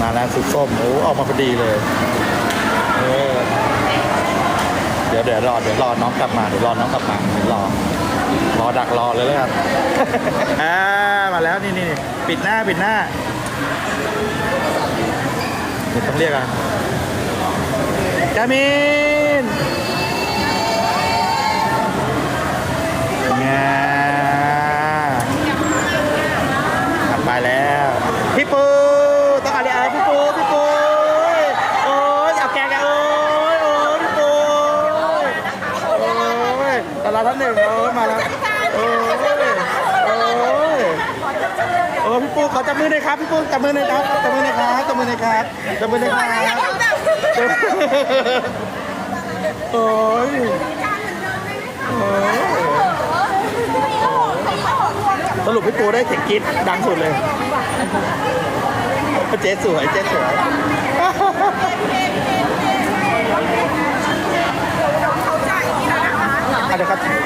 มาแล้วสุดส้มโอ้ออกมาพอดีเลยเออเดี๋ยวเดี๋ยวรอเดี๋ยวรอน้องกลับมาเดี๋ยวรอน้องกลับมาเดี๋ยวรอรอดักรอเลยแล้วกันอ่ามาแล้วนี่นี่ปิดหน้าปิดหน้าเดี๋ยวต้องเรียกอะจามินไงกลับไปแล้ว พี่ปูต้องอะไรอะพี่ปูพี่ปูโอ้ยเอาแกงกันโอ้ยโอ้ยพี่ปูโาท่านหนึ่งโอ้ยมาแล้วโอ้ยโอ้ยโอ้พี่ปูขอจับมือหน่อยครับพี่ปูจับมือหน่อยครับจับมือหน่อยครับจับมือหน่อยครับจับมือหน่อยครับโอ้ยโอ้ยสรุปพี่ปูได้เสียงกรี๊ดดังสุดเลยเจ๊สวยเจ๊สวย นะค